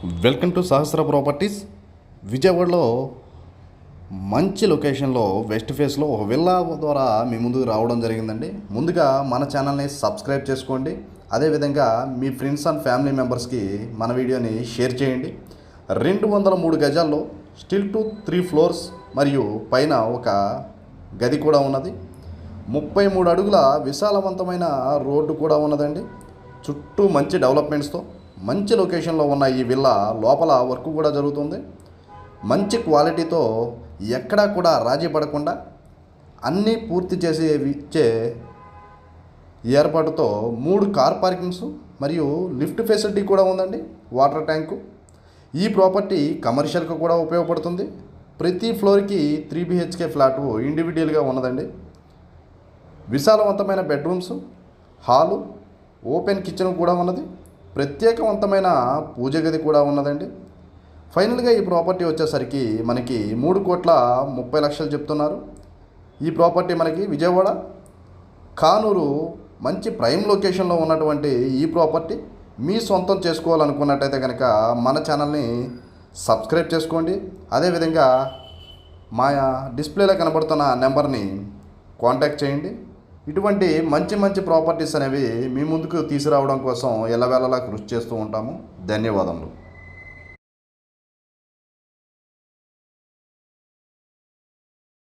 Welcome to Sahasra properties విజయవాడలో మంచి లొకేషన్లో వెస్ట్ ఫేస్లో ఒక విల్లా ద్వారా మీ ముందుకు రావడం జరిగిందండి. ముందుగా మన ఛానల్ని సబ్స్క్రైబ్ చేసుకోండి. అదేవిధంగా మీ ఫ్రెండ్స్ అండ్ ఫ్యామిలీ మెంబర్స్కి మన వీడియోని షేర్ చేయండి. రెండు వందల మూడు గజాల్లో స్టిల్ టు త్రీ ఫ్లోర్స్ మరియు పైన ఒక గది కూడా ఉన్నది. ముప్పై మూడు అడుగుల విశాలవంతమైన రోడ్డు కూడా ఉన్నదండి. చుట్టూ మంచి డెవలప్మెంట్స్తో మంచి లొకేషన్లో ఉన్న ఈ విల్లా లోపల వర్క్ కూడా జరుగుతుంది. మంచి క్వాలిటీతో ఎక్కడా కూడా రాజీ పడకుండా అన్నీ పూర్తి చేసి ఇచ్చే ఏర్పాటుతో మూడు కార్ పార్కింగ్స్ మరియు లిఫ్ట్ ఫెసిలిటీ కూడా ఉందండి వాటర్ ట్యాంకు. ఈ ప్రాపర్టీ కమర్షియల్కి కూడా ఉపయోగపడుతుంది. ప్రతి ఫ్లోర్కి త్రీ బిహెచ్కే ఫ్లాట్ ఇండివిజువల్గా ఉన్నదండి. విశాలవంతమైన బెడ్రూమ్స్ హాలు ఓపెన్ కిచెన్ కూడా ఉన్నది. ప్రత్యేకవంతమైన పూజ గది కూడా ఉన్నదండి. ఫైనల్గా ఈ ప్రాపర్టీ వచ్చేసరికి మనకి మూడు కోట్ల ముప్పై లక్షలు చెప్తున్నారు. ఈ ప్రాపర్టీ మనకి విజయవాడ కానూరు మంచి ప్రైమ్ లొకేషన్లో ఉన్నటువంటి ఈ ప్రాపర్టీ మీ సొంతం చేసుకోవాలనుకున్నట్టయితే కనుక మన ఛానల్ని సబ్స్క్రైబ్ చేసుకోండి. అదేవిధంగా మా డిస్ప్లేలో కనబడుతున్న నెంబర్ని కాంటాక్ట్ చేయండి. ఇటువంటి మంచి మంచి ప్రాపర్టీస్ అనేవి మీ ముందుకు తీసుకురావడం కోసం ఎల్లవేళలా కృషి చేస్తూ ఉంటాము. ధన్యవాదములు.